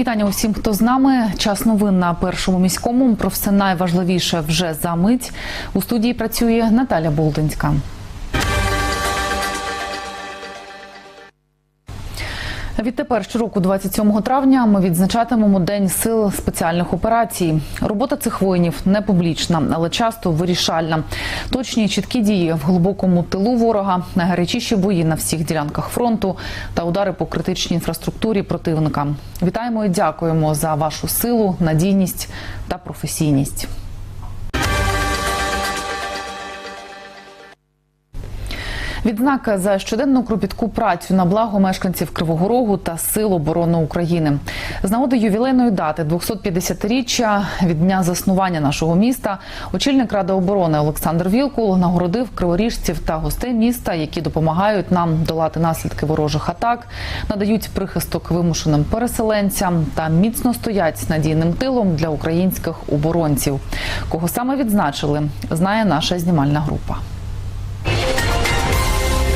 Вітання усім, хто з нами. Час новин на першому міському. Про все найважливіше вже за мить. У студії працює Наталя Болдинська. Відтепер щороку, 27 травня, ми відзначатимемо День сил спеціальних операцій. Робота цих воїнів не публічна, але часто вирішальна. Точні і чіткі дії в глибокому тилу ворога, найгарячіші бої на всіх ділянках фронту та удари по критичній інфраструктурі противника. Вітаємо і дякуємо за вашу силу, надійність та професійність. Відзнака за щоденну кропітку працю на благо мешканців Кривого Рогу та Сил оборони України з нагоди ювілейної дати 250-річчя від дня заснування нашого міста. Очільник ради оборони Олександр Вілкул нагородив криворіжців та гостей міста, які допомагають нам долати наслідки ворожих атак, надають прихисток вимушеним переселенцям та міцно стоять надійним тилом для українських оборонців. Кого саме відзначили, знає наша знімальна група.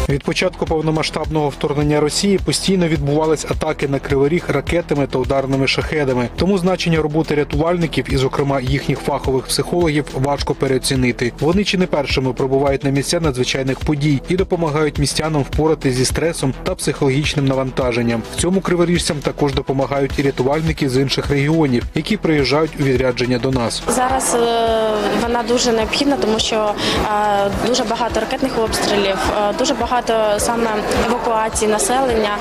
Від початку повномасштабного вторгнення Росії постійно відбувались атаки на Кривий Ріг ракетами та ударними шахедами. Тому значення роботи рятувальників і, зокрема, їхніх фахових психологів важко переоцінити. Вони чи не першими прибувають на місця надзвичайних подій і допомагають містянам впоратись зі стресом та психологічним навантаженням. В цьому криворіжцям також допомагають і рятувальники з інших регіонів, які приїжджають у відрядження до нас. Зараз е, вона дуже необхідна, тому що е, дуже багато ракетних обстрілів, е, дуже багато саме евакуації населення,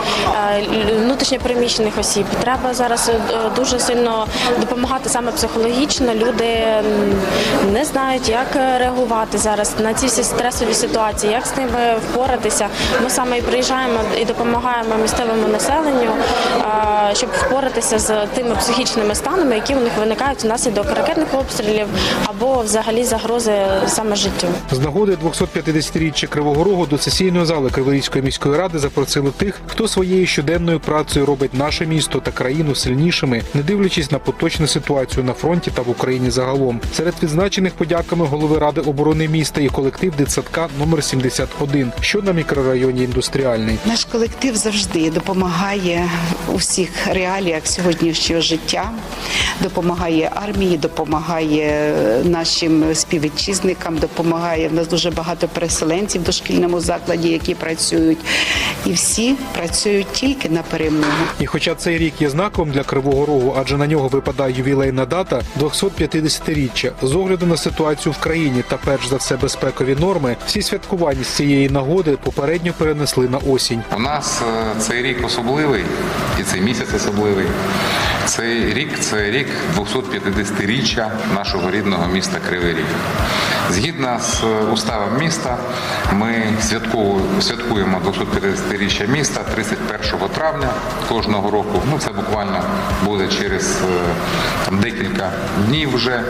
е, внутрішньопереміщених осіб. Треба зараз е, дуже сильно допомагати саме психологічно. Люди не знають, як реагувати зараз на ці всі стресові ситуації, як з ними впоратися. Ми саме і приїжджаємо і допомагаємо місцевому населенню, е, щоб впоратися з тими психічними станами, які у них виникають внаслідок ракетних обстрілів або взагалі загрози саме життю. З нагоди 250-річчя Кривого Рогу до сесійної зали Криворізької міської ради запросили тих, хто своєю щоденною працею робить наше місто та країну сильнішими, не дивлячись на поточну ситуацію на фронті та в Україні загалом. Серед відзначених подяками голови ради оборони міста і колектив дитсадка номер 71, що на мікрорайоні індустріальний. Наш колектив завжди допомагає у всіх реаліях сьогоднішнього життя, допомагає армії, допомагає нашим співвітчизникам, допомагає в нас дуже багато переселенців в дошкільному закладі, які працюють, і всі працюють тільки на перемогу. І хоча цей рік є знаковим для Кривого Рогу, адже на нього випадає ювілейна дата 250-річчя, з огляду на ситуацію в країні та перш за все безпекові норми, всі святкування з цієї нагоди попередньо перенесли на осінь. У нас е, цей рік особливий і цей місяць особливий. Цей рік це рік 250-річчя нашого рідного міста Кривий Ріг. Згідно з е, уставом міста, ми святкуємо 250-річчя міста 31 травня кожного року. Ну це буквально буде через е, там, декілька днів вже.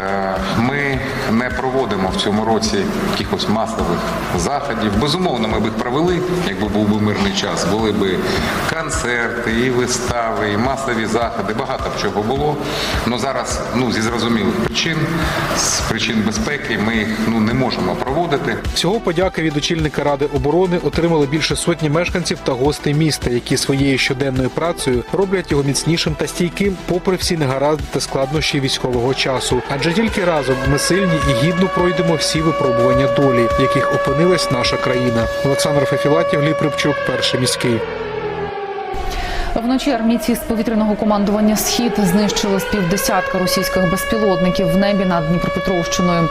Е, Ми не проводимо в цьому році якихось масових заходів. Безумовно, ми б їх провели, якби був би мирний час. Були б концерти, і вистави, і масові заходи. Багато б чого було. Але зараз ну, зі зрозумілих причин, з причин безпеки, ми їх ну, не можемо проводити. Всього подяки від очільника ради оборони отримали більше сотні мешканців та гостей міста, які своєю щоденною працею роблять його міцнішим та стійким, попри всі негаразди та складнощі військового часу. Адже тільки разом ми сильні і гідно пройдемо всі випробування долі, в яких опинилась наша країна. Олександр Фефілатів, Гліб Рибчук, перший міський. Вночі армійці з повітряного командування Схід знищили з півдесятка російських безпілотників в небі над Дніпропетровщиною.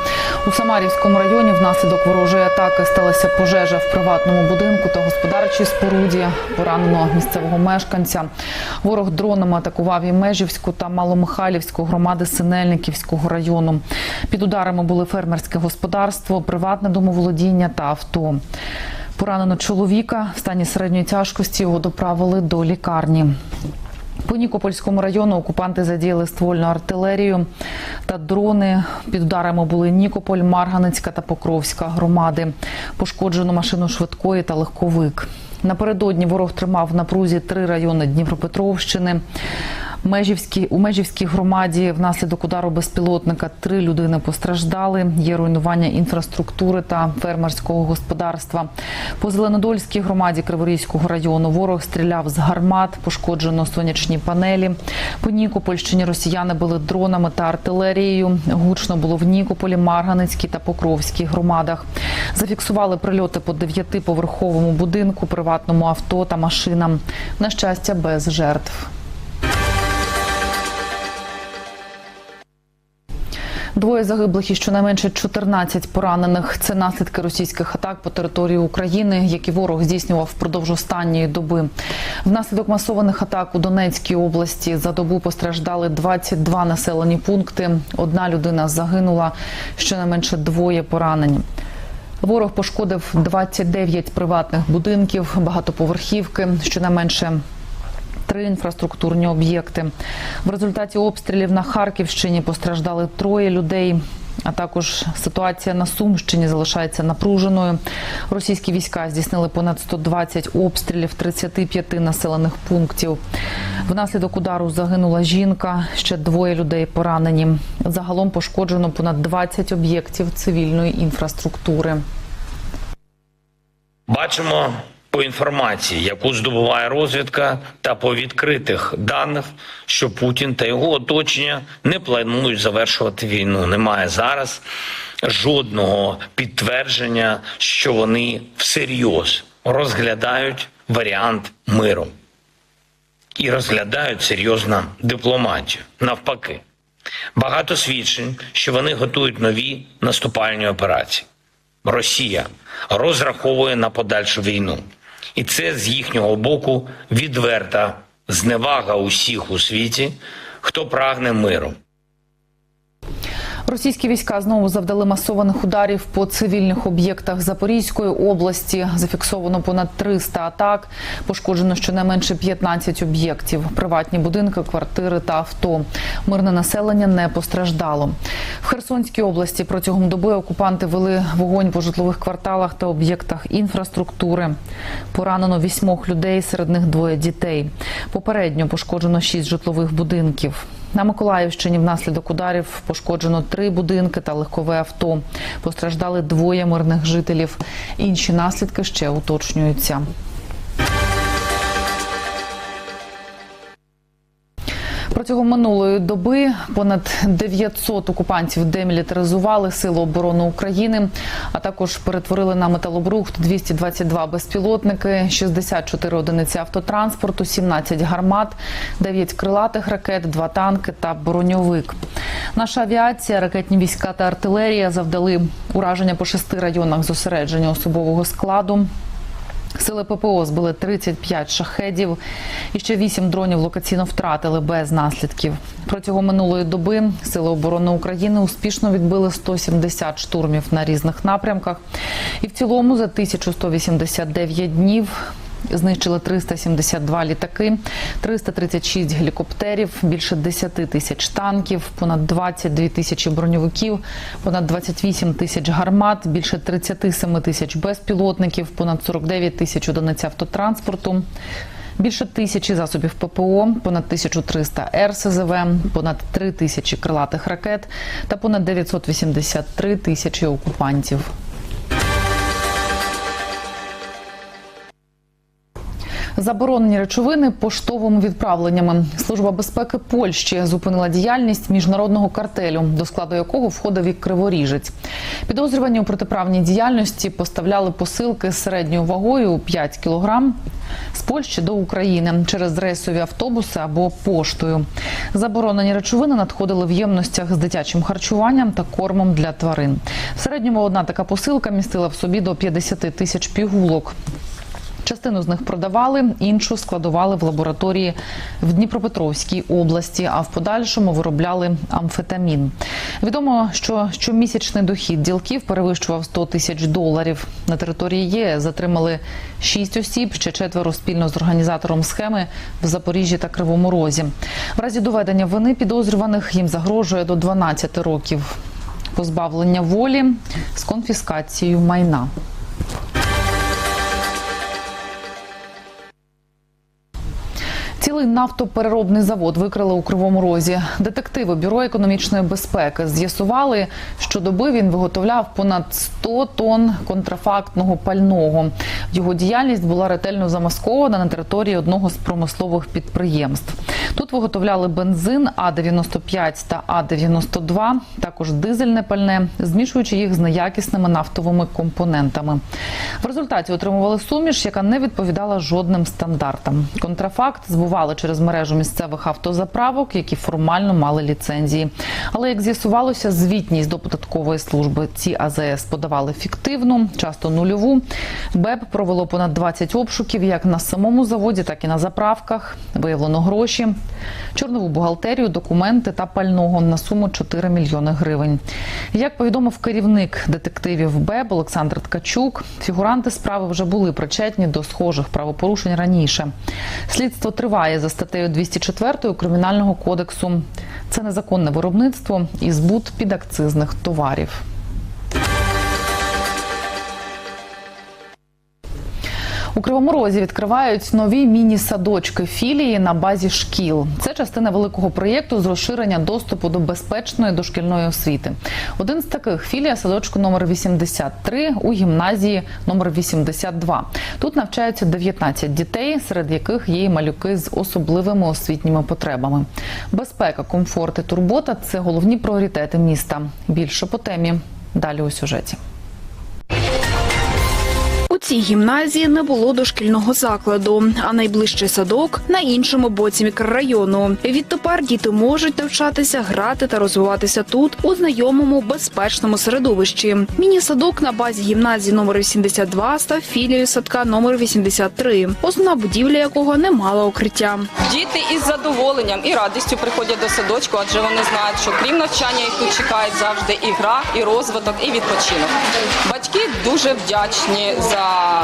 У Самарівському районі внаслідок ворожої атаки сталася пожежа в приватному будинку та господарчій споруді. Поранено місцевого мешканця. Ворог дронами атакував і Межівську та Маломихайлівську громади Синельниківського району. Під ударами були фермерське господарство, приватне домоволодіння та авто. Поранено чоловіка в стані середньої тяжкості його доправили до лікарні. По Нікопольському району окупанти задіяли ствольну артилерію та дрони. Під ударами були Нікополь, Марганецька та Покровська громади. Пошкоджено машину швидкої та легковик. Напередодні ворог тримав в напрузі три райони Дніпропетровщини. Межівській у Межівській громаді внаслідок удару безпілотника три людини постраждали. Є руйнування інфраструктури та фермерського господарства. По Зеленодольській громаді Криворізького району ворог стріляв з гармат, пошкоджено сонячні панелі. По Нікопольщині росіяни били дронами та артилерією. Гучно було в Нікополі, Марганицькій та Покровській громадах. Зафіксували прильоти по дев'ятиповерховому будинку, приватному авто та машинам. На щастя, без жертв. Двоє загиблих і щонайменше 14 поранених. Це наслідки російських атак по території України, які ворог здійснював впродовж останньої доби. Внаслідок масованих атак у Донецькій області за добу постраждали 22 населені пункти. Одна людина загинула, щонайменше двоє поранені. Ворог пошкодив 29 приватних будинків, багатоповерхівки, щонайменше три інфраструктурні об'єкти. В результаті обстрілів на Харківщині постраждали троє людей. А також ситуація на Сумщині залишається напруженою. Російські війська здійснили понад 120 обстрілів 35 населених пунктів. Внаслідок удару загинула жінка, ще двоє людей поранені. Загалом пошкоджено понад 20 об'єктів цивільної інфраструктури. Бачимо по інформації, яку здобуває розвідка, та по відкритих даних, що Путін та його оточення не планують завершувати війну. Немає зараз жодного підтвердження, що вони всерйоз розглядають варіант миру і розглядають серйозно дипломатію. Навпаки, багато свідчень, що вони готують нові наступальні операції. Росія розраховує на подальшу війну, і це з їхнього боку відверта зневага усіх у світі, хто прагне миру. Російські війська знову завдали масованих ударів по цивільних об'єктах Запорізької області. Зафіксовано понад 300 атак. Пошкоджено щонайменше 15 об'єктів. Приватні будинки, квартири та авто. Мирне населення не постраждало. В Херсонській області протягом доби окупанти вели вогонь по житлових кварталах та об'єктах інфраструктури. Поранено вісьмох людей, серед них двоє дітей. Попередньо пошкоджено шість житлових будинків. На Миколаївщині внаслідок ударів пошкоджено три будинки та легкове авто. Постраждали двоє мирних жителів. Інші наслідки ще уточнюються. Протягом минулої доби понад 900 окупантів демілітаризували Сили оборони України, а також перетворили на металобрухт 222 безпілотники, 64 одиниці автотранспорту, 17 гармат, 9 крилатих ракет, 2 танки та броньовик. Наша авіація, ракетні війська та артилерія завдали ураження по шести районах зосередження особового складу. Сили ППО збили 35 шахедів і ще 8 дронів локаційно втратили без наслідків. Протягом минулої доби Сили оборони України успішно відбили 170 штурмів на різних напрямках. І в цілому за 1189 днів Знищили 372 літаки, 336 гелікоптерів, більше 10 тисяч танків, понад 22 тисячі броньовиків, понад 28 тисяч гармат, більше 37 тисяч безпілотників, понад 49 тисяч одиниць автотранспорту. Більше тисячі засобів ППО, понад 1300 РСЗВ, понад 3 тисячі крилатих ракет та понад 983 тисячі окупантів. Заборонені речовини поштовими відправленнями. Служба безпеки Польщі зупинила діяльність міжнародного картелю, до складу якого входив і криворіжець. Підозрювані у протиправній діяльності поставляли посилки середньою вагою 5 кілограм з Польщі до України через рейсові автобуси або поштою. Заборонені речовини надходили в ємностях з дитячим харчуванням та кормом для тварин. В середньому одна така посилка містила в собі до 50 тисяч пігулок. Частину з них продавали, іншу складували в лабораторії в Дніпропетровській області, а в подальшому виробляли амфетамін. Відомо, що щомісячний дохід ділків перевищував 100 тисяч доларів. На території ЄС затримали шість осіб, ще четверо спільно з організатором схеми в Запоріжжі та Кривому Розі. В разі доведення вини підозрюваних їм загрожує до 12 років позбавлення волі з конфіскацією майна. Цілий нафтопереробний завод викрили у Кривому Розі. Детективи Бюро економічної безпеки з'ясували, що доби він виготовляв понад 100 тонн контрафактного пального. Його діяльність була ретельно замаскована на території одного з промислових підприємств. Тут виготовляли бензин А-95 та А-92, також дизельне пальне, змішуючи їх з неякісними нафтовими компонентами. В результаті отримували суміш, яка не відповідала жодним стандартам. Контрафакт збували через мережу місцевих автозаправок, які формально мали ліцензії. Але як з'ясувалося, звітність до податкової служби ці АЗС подавали фіктивну, часто нульову. БЕП провело понад 20 обшуків як на самому заводі, так і на заправках. Виявлено гроші, чорнову бухгалтерію, документи та пального на суму 4 мільйони гривень. Як повідомив керівник детективів БЕБ Олександр Ткачук, фігуранти справи вже були причетні до схожих правопорушень раніше. Слідство триває за статтею 204 Кримінального кодексу. Це незаконне виробництво і збут підакцизних товарів. У Кривому Розі відкривають нові міні-садочки філії на базі шкіл. Це частина великого проєкту з розширення доступу до безпечної дошкільної освіти. Один з таких філія садочку номер 83 у гімназії номер 82. Тут навчаються 19 дітей, серед яких є малюки з особливими освітніми потребами. Безпека, комфорт і турбота це головні пріоритети міста. Більше по темі далі у сюжеті. Цій гімназії не було дошкільного закладу, а найближчий садок на іншому боці мікрорайону. Відтепер діти можуть навчатися, грати та розвиватися тут у знайомому безпечному середовищі. Міні-садок на базі гімназії номер 82 став філією садка номер 83, основна будівля якого не мала укриття. Діти із задоволенням і радістю приходять до садочку, адже вони знають, що крім навчання їх тут чекають завжди і гра, і розвиток, і відпочинок. Дуже вдячні за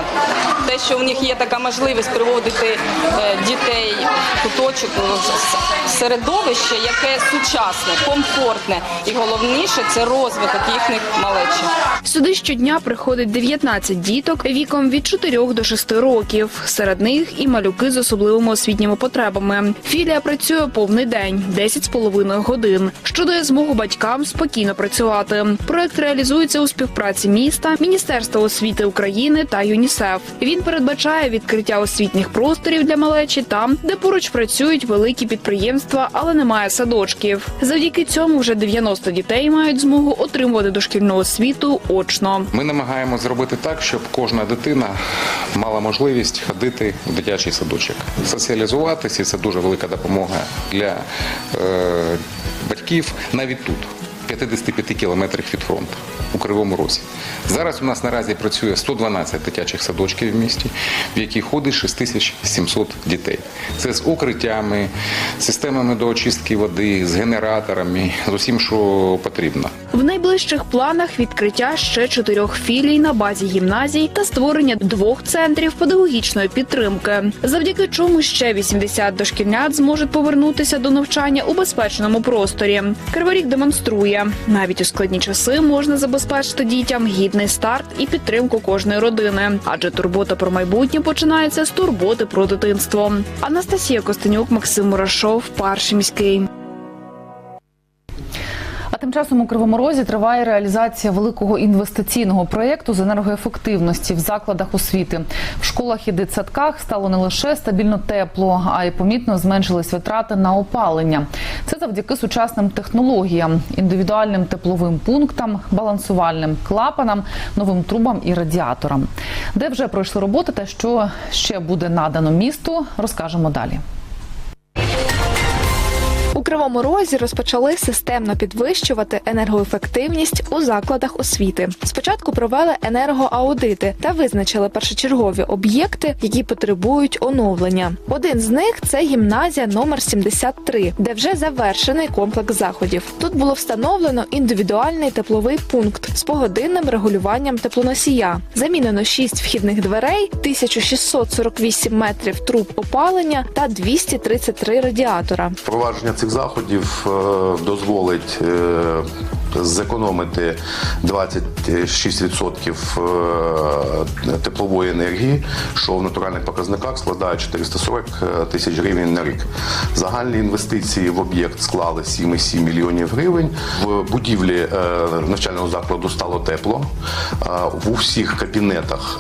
те, що в них є така можливість приводити е, дітей в куточок в середовище, яке сучасне, комфортне, і головніше це розвиток їхніх малечі. Сюди щодня приходить 19 діток віком від 4 до 6 років. Серед них і малюки з особливими освітніми потребами. Філія працює повний день 10 з половиною годин, що дає змогу батькам спокійно працювати. Проект реалізується у співпраці міста, Міністерства освіти України та ЮНІСЕФ. Він передбачає відкриття освітніх просторів для малечі там, де поруч працюють великі підприємства, але немає садочків. Завдяки цьому вже 90 дітей мають змогу отримувати дошкільну освіту очно. Ми намагаємося зробити так, щоб кожна дитина мала можливість ходити в дитячий садочок, соціалізуватися, це дуже велика допомога для е, батьків навіть тут. 55 кілометрів від фронту у Кривому Розі. Зараз у нас наразі працює 112 дитячих садочків в місті, в які ходить 6700 дітей. Це з укриттями, системами до очистки води, з генераторами, з усім, що потрібно. В найближчих планах відкриття ще чотирьох філій на базі гімназій та створення двох центрів педагогічної підтримки, завдяки чому ще 80 дошкільнят зможуть повернутися до навчання у безпечному просторі. Криворік демонструє, навіть у складні часи можна забезпечити дітям гідний старт і підтримку кожної родини, адже турбота про майбутнє починається з турботи про дитинство. Анастасія Костенюк, Максим Мурашов, перший міський. Тим часом у Кривому Розі триває реалізація великого інвестиційного проєкту з енергоефективності в закладах освіти. В школах і дитсадках стало не лише стабільно тепло, а й помітно зменшились витрати на опалення. Це завдяки сучасним технологіям, індивідуальним тепловим пунктам, балансувальним клапанам, новим трубам і радіаторам. Де вже пройшли роботи та що ще буде надано місту, розкажемо далі. У Кривому Розі розпочали системно підвищувати енергоефективність у закладах освіти. Спочатку провели енергоаудити та визначили першочергові об'єкти, які потребують оновлення. Один з них це гімназія номер 73, де вже завершений комплекс заходів. Тут було встановлено індивідуальний тепловий пункт з погодинним регулюванням теплоносія. Замінено 6 вхідних дверей, 1648 метрів труб опалення та 233 радіатора. Впровадження цих заходів е, дозволить е, зекономити 26% е, теплової енергії, що в натуральних показниках складає 440 тисяч гривень на рік. Загальні інвестиції в об'єкт склали 7,7 мільйонів гривень. В будівлі е, навчального закладу стало тепло. Е, В усіх кабінетах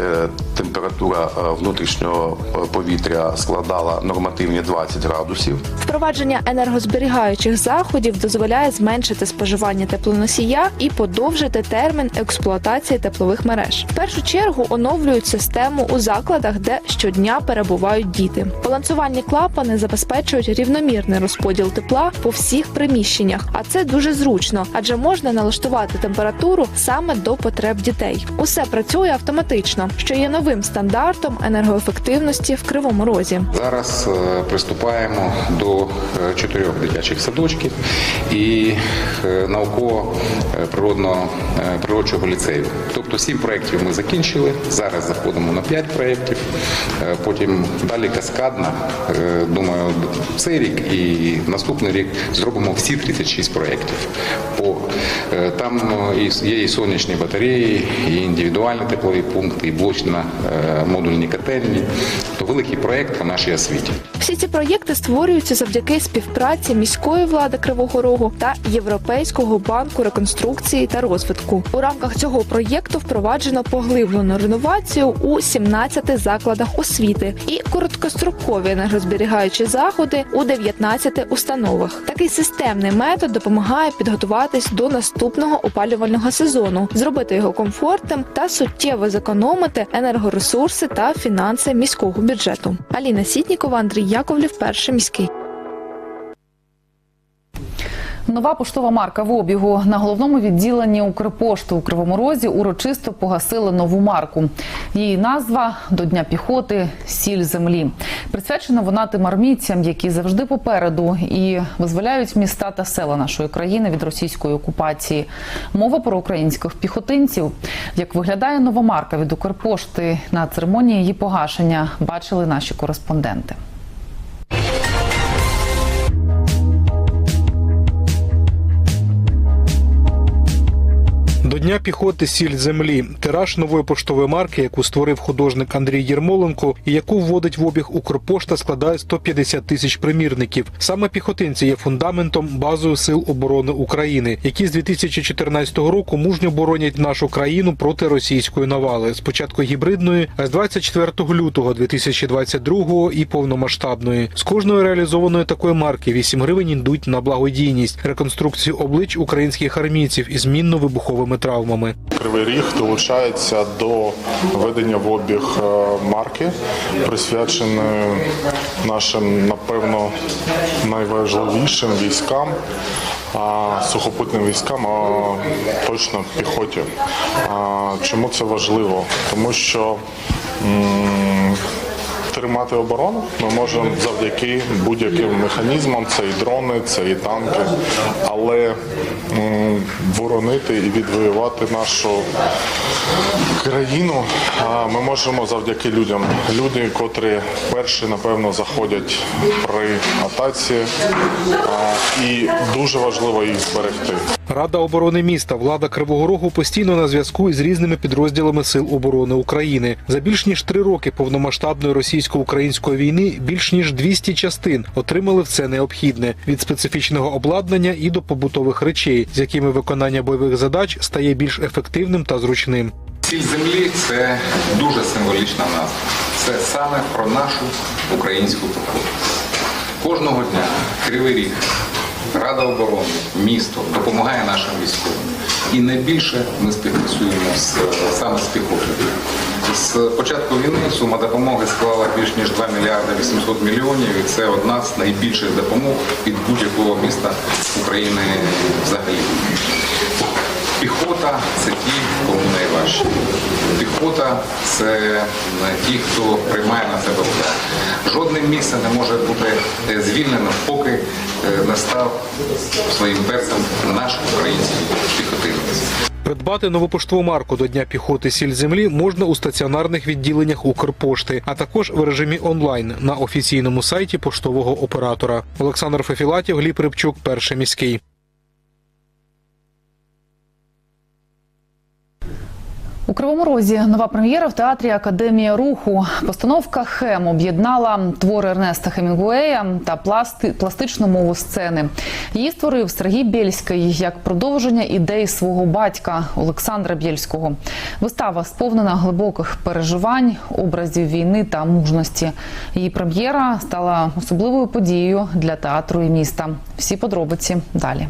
е, температура е, внутрішнього повітря складала нормативні 20 градусів. Впровадження енергозберігаючих заходів дозволяє зменшити споживання теплоносія і подовжити термін експлуатації теплових мереж. В першу чергу оновлюють систему у закладах, де щодня перебувають діти. Балансувальні клапани забезпечують рівномірний розподіл тепла по всіх приміщеннях, а це дуже зручно, адже можна налаштувати температуру саме до потреб дітей. Усе працює автоматично, що є новим стандартом енергоефективності в кривому розі. Зараз е, приступаємо до е, чотирьох дитячих садочків і е, науково-природного е, природчого ліцею. Тобто сім проєктів ми закінчили. Зараз заходимо на п'ять проєктів. Е, Потім далі каскадно. Е, Думаю, цей рік і наступний рік зробимо всі 36 проєктів. Е, там е, є і сонячні батареї, і індивідуальні теплові пункти, і блочно-модульні котельні. То великий проєкт по нашій освіті. Всі ці проєкти створюються завдяки співпраці міської влади Кривого Рогу та Європейського банку реконструкції та розвитку. У рамках цього проєкту впроваджено поглиблену реновацію у 17 закладах освіти і короткострокові енергозберігаючі заходи у 19 установах. Такий системний метод допомагає підготуватись до наступного опалювального сезону, зробити його комфортним та суттєво зекономити енергоресурси та фінанси міського бюджету. Аліна Сітнікова, Андрій Яковлів, перший міський. Нова поштова марка в обігу на головному відділенні Укрпошти у Кривому Розі урочисто погасили нову марку. Її назва до Дня піхоти Сіль землі. Присвячена вона тим армійцям, які завжди попереду і визволяють міста та села нашої країни від російської окупації. Мова про українських піхотинців. Як виглядає нова марка від Укрпошти на церемонії її погашення, бачили наші кореспонденти. Дня піхоти сіль землі тираж нової поштової марки, яку створив художник Андрій Єрмоленко, і яку вводить в обіг Укрпошта, складає 150 тисяч примірників. Саме піхотинці є фундаментом базою сил оборони України, які з 2014 року мужньо боронять нашу країну проти російської навали. Спочатку гібридної, а з 24 лютого 2022 і повномасштабної. З кожної реалізованої такої марки 8 гривень йдуть на благодійність, реконструкцію облич українських армійців із мінно-вибуховими травмами. Кривий Ріг долучається до введення в обіг е, марки, присвяченої нашим, напевно, найважливішим військам. Сухопутним військам, а точно піхоті. Чому це важливо? Тому що тримати оборону ми можемо завдяки будь-яким механізмам, це і дрони, це і танки, але м, боронити і відвоювати нашу країну ми можемо завдяки людям. Люди, котрі перші, напевно, заходять при атаці, і дуже важливо їх зберегти. Рада оборони міста, влада Кривого Рогу постійно на зв'язку із різними підрозділами сил оборони України. За більш ніж три роки повномасштабної російсько-української війни більш ніж 200 частин отримали все необхідне від специфічного обладнання і до побутових речей, з якими виконання бойових задач стає більш ефективним та зручним. Сіль землі це дуже символічна назва. Це саме про нашу українську піхоту. Кожного дня Кривий Ріг, Рада оборони, місто допомагає нашим військовим. І найбільше ми співпрацюємо з, саме з піхотою. З початку війни сума допомоги склала більш ніж 2 мільярди 800 мільйонів, і це одна з найбільших допомог від будь-якого міста України взагалі. Піхота це ті, кому найважче. Піхота це ті, хто приймає на себе удар. Жодне місце не може бути е, звільнено, поки е, не став своїм перцем наш український піхотинець. Придбати нову поштову марку до Дня піхоти сіль землі можна у стаціонарних відділеннях Укрпошти, а також в режимі онлайн на офіційному сайті поштового оператора. Олександр Фефілатів, Гліб Рибчук, перший міський. У Кривому Розі нова прем'єра в театрі Академія руху. Постановка Хем об'єднала твори Ернеста Хемінгуея та пласти, пластичну мову сцени. Її створив Сергій Бєльський як продовження ідей свого батька Олександра Бєльського. Вистава сповнена глибоких переживань, образів війни та мужності. Її прем'єра стала особливою подією для театру і міста. Всі подробиці далі.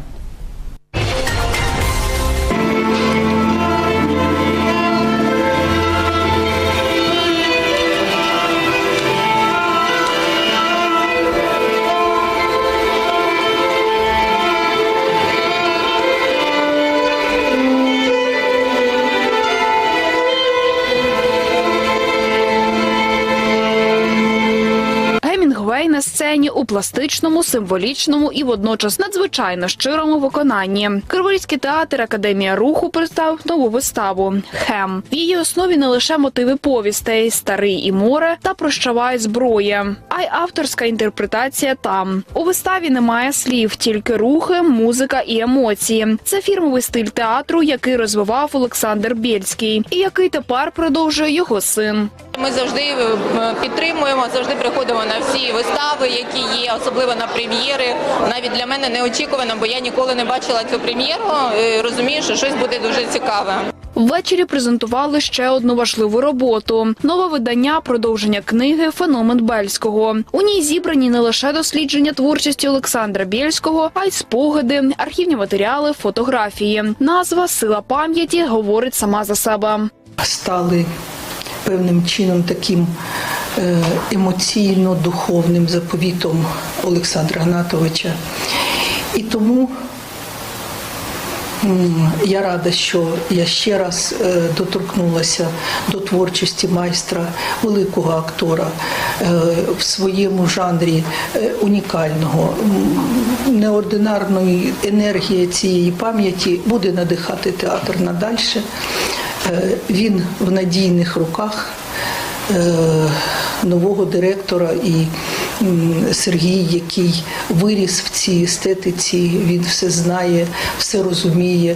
У пластичному, символічному і водночас надзвичайно щирому виконанні. Криворізький театр Академія руху представив нову виставу Хем. В її основі не лише мотиви повістей Старий і море та прощавай зброя, а й авторська інтерпретація там. У виставі немає слів, тільки рухи, музика і емоції. Це фірмовий стиль театру, який розвивав Олександр Бєльський, і який тепер продовжує його син. Ми завжди е, підтримуємо, завжди приходимо на всі вистави, які є, особливо на прем'єри. Навіть для мене неочікувано, бо я ніколи не бачила цю прем'єру. Е, Розумію, що щось буде дуже цікаве. Ввечері презентували ще одну важливу роботу: нове видання продовження книги Феномен Бельського. У ній зібрані не лише дослідження творчості Олександра Бєльського, а й спогади, архівні матеріали, фотографії. Назва Сила пам'яті говорить сама за себе. стали певним чином таким е, емоційно-духовним заповітом Олександра Гнатовича. І тому я рада, що я ще раз е, доторкнулася до творчості майстра, великого актора е, в своєму жанрі унікального. Неординарної енергії цієї пам'яті буде надихати театр надальше. Е, Він в надійних руках е, нового директора і Сергій, який виріс в цій естетиці, він все знає, все розуміє.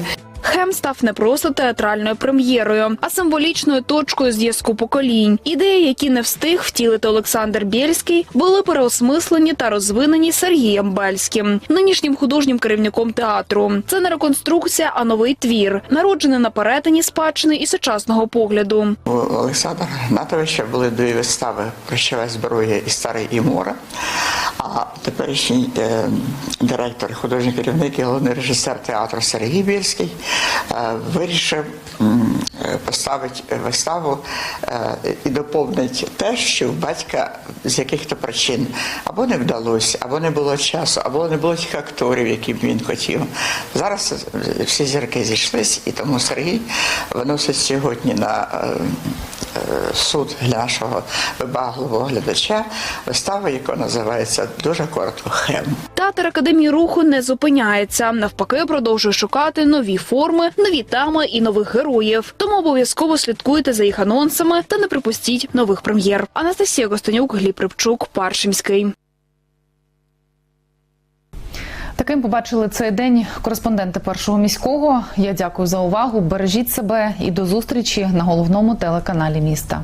Хем став не просто театральною прем'єрою, а символічною точкою зв'язку поколінь. Ідеї, які не встиг втілити Олександр Бєльський, були переосмислені та розвинені Сергієм Бельським, нинішнім художнім керівником театру. Це не реконструкція, а новий твір, народжений на перетині спадщини і сучасного погляду. У Олександра Гнатовича були дві вистави Прощавай зброя і Старий і море. А теперішній е, директор, художній керівник і головний режисер театру Сергій Більський е, вирішив е, виставу е, і доповнити те, що в батька з яких-то причин або не вдалося, або не було часу, або не було тих акторів, які б він хотів. Зараз всі зірки зійшлись, і тому Сергій виносить сьогодні на е, суд нашого вибагливого глядача виставу, яка називається дуже коротко Хем. Театр Академії руху не зупиняється. Навпаки, продовжує шукати нові форми, нові теми і нових героїв. Тому обов'язково слідкуйте за їх анонсами та не припустіть нових прем'єр. Анастасія Костенюк, Гліб Рибчук, Паршимський. Таким побачили цей день кореспонденти першого міського. Я дякую за увагу. Бережіть себе і до зустрічі на головному телеканалі міста.